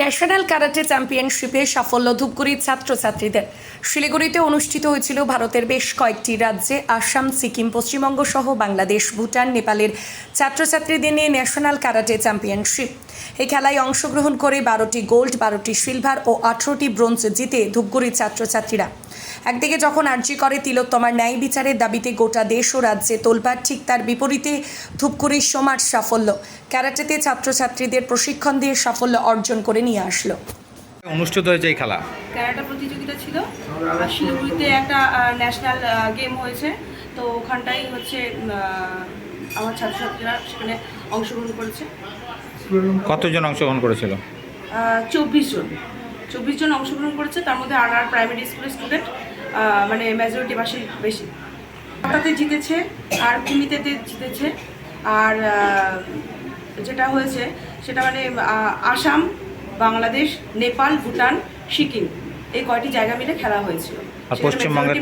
National karate চ্যাম্পিয়নশিপে সাফল্য ধূপগুড়ির ছাত্রছাত্রীদের। শিলিগুড়িতে অনুষ্ঠিত হয়েছিল ভারতের বেশ কয়েকটি রাজ্যে, আসাম, সিকিম, পশ্চিমবঙ্গ সহ বাংলাদেশ, ভুটান, নেপালের ছাত্রছাত্রীদের নিয়ে ন্যাশনাল ক্যারাটে চ্যাম্পিয়নশিপ। এই খেলায় অংশগ্রহণ করে বারোটি গোল্ড, বারোটি সিলভার ও আঠারোটি ব্রোঞ্জ জিতে ধূপগুড়ির ছাত্রছাত্রীরা। একদিকে যখন আর্জি করে তিলোত্তমার ন্যায় বিচারের দাবিতে গোটা দেশ ও রাজ্যে তোলপাড়, ঠিক তার বিপরীতে ধূপগুড়ির সমাজ সাফল্য। ক্যারাটেতে ছাত্রছাত্রীদের প্রশিক্ষণ দিয়ে সাফল্য অর্জন করে নিয়ে আসলো। অনুষ্ঠিত হয়েছে এই খেলা? ক্যারাটা প্রতিযোগিতা ছিল। আর শিলিগুড়িতে একটা ন্যাশনাল গেম হয়েছে। তো ওখানটাই হচ্ছে আমার ছাত্রছাত্রীরা সেখানে অংশগ্রহণ করেছে। কতজন অংশগ্রহণ করেছিল? চব্বিশ জন। চব্বিশ জন অংশগ্রহণ করেছে। তার মধ্যে আর আর প্রাইমারি স্কুলের স্টুডেন্ট মানে মেজরিটি বাসে বেশি। হাটাতে জিতেছে আর কুমিতেতে জিতেছে। আর যেটা হয়েছে সেটা মানে আসাম বাংলাদেশ নেপাল ভুটান সিকিম এই কয়টি জায়গা মিলে খেলা হয়েছিল। পশ্চিমবঙ্গের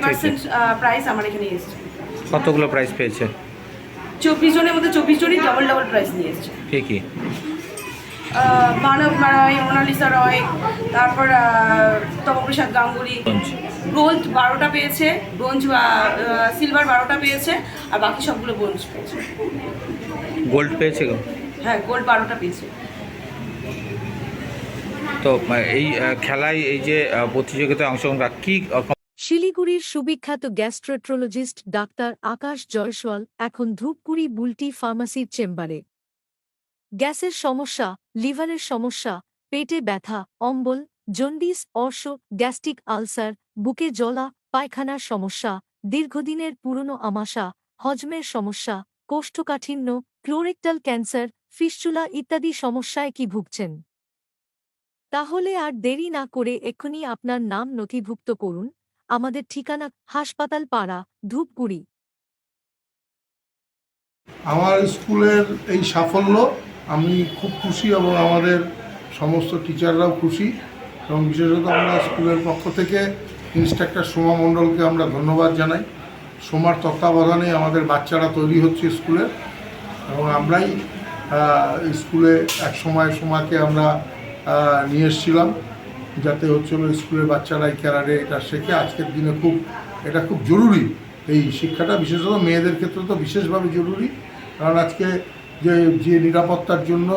প্রাইস আমার এখানে এসেছে। কতগুলো প্রাইজ পেয়েছে? চব্বিশ জনের মধ্যে চব্বিশ জনই ডবল ডবল প্রাইজ নিয়ে এসেছে। কে কি? মানব রয় মোনালিসা রয় তারপর আহ, তপপ্রসাদ গাঙ্গুলি। ব্রোঞ্জ। বারোটা পেয়েছে ব্রোঞ্জ সিলভার বারোটা পেয়েছে আর বাকি সবগুলো ব্রোঞ্জ পেয়েছে। গোল্ড পেয়েছে গো? হ্যাঁ গোল্ড বারোটা পেয়েছে। তো এই খেলায় এই যে প্রতিযোগিতায় অংশগ্রহণ করা কি শিলিগুড়ির সুবিখ্যাত গ্যাস্ট্রোট্রোলজিস্ট ডাক্তার আকাশ জয়সওয়াল এখন ধূপগুড়ি বুলটি ফার্মাসির চেম্বারে। গ্যাসের সমস্যা, লিভারের সমস্যা, পেটে ব্যথা, অম্বল, জন্ডিস, অর্শ, গ্যাস্ট্রিক আলসার, বুকে জ্বলা, পায়খানার সমস্যা, দীর্ঘদিনের পুরনো আমাশা, হজমের সমস্যা, কোষ্ঠকাঠিন্য, ক্লোরেক্টাল ক্যান্সার, ফিস্চুলা ইত্যাদি সমস্যায় কি ভুগছেন? তাহলে আর দেরি না করে এক্ষুনি আপনার নাম নথিভুক্ত করুন। আমাদের ঠিকানা হাসপাতাল পাড়া, ধূপগুড়ি। আমার স্কুলের এই সাফল্য, আমি খুব খুশি এবং আমাদের সমস্ত টিচাররাও খুশি এবং বিশেষত আমরা স্কুলের পক্ষ থেকে ইন্সট্রাক্টর সোমা মণ্ডলকে আমরা ধন্যবাদ জানাই। সোমার তত্ত্বাবধানে আমাদের বাচ্চারা তৈরি হচ্ছে স্কুলে এবং আমরাই স্কুলে এক সময় সোমাকে আমরা নিয়ে এসেছিলাম, যাতে হচ্ছিল স্কুলের বাচ্চারা এই ক্যারাটে এটা শেখে। আজকের দিনে খুব, এটা খুব জরুরি। এই শিক্ষাটা বিশেষত মেয়েদের ক্ষেত্রে তো বিশেষভাবে জরুরি। কারণ আজকে যে যে নিরাপত্তার জন্য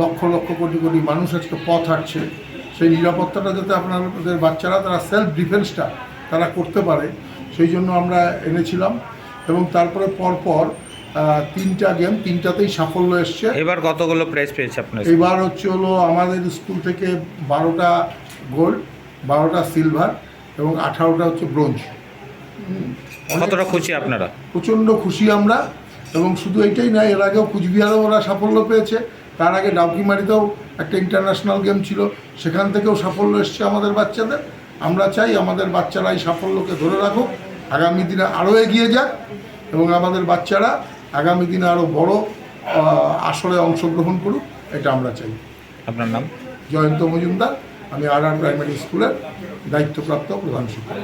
লক্ষ লক্ষ কোটি কোটি মানুষ আজকে পথ হাঁটছে, সেই নিরাপত্তাটা যাতে আপনাদের বাচ্চারা, তারা সেলফ ডিফেন্সটা তারা করতে পারে, সেই জন্য আমরা এনেছিলাম। এবং তারপরে পরপর তিনটা গেম তিনটাতেই সাফল্য এসছে। এবার কতগুলো প্রাইজ পেয়েছে আপনার? এবার হচ্ছে হলো আমাদের স্কুল থেকে বারোটা গোল্ড বারোটা সিলভার এবং আঠারোটা হচ্ছে ব্রোঞ্জ কতটা খুশি আপনারা? প্রচণ্ড খুশি আমরা এবং শুধু এটাই না এর আগেও কুচবিহারেও ওরা সাফল্য পেয়েছে। তার আগে ডাউকিমারিতেও একটা ইন্টারন্যাশনাল গেম ছিল সেখান থেকেও সাফল্য এসছে আমাদের বাচ্চাদের। আমরা চাই আমাদের বাচ্চারা এই সাফল্যকে ধরে রাখুক। আগামী দিনে আরও এগিয়ে যাক এবং আমাদের বাচ্চারা আগামী দিনে আরও বড় আসরে অংশগ্রহণ করুক এটা আমরা চাই। আপনার নাম? জয়ন্ত মজুমদার আমি আর আর প্রাইমারি স্কুলের দায়িত্বপ্রাপ্ত প্রধান শিক্ষক।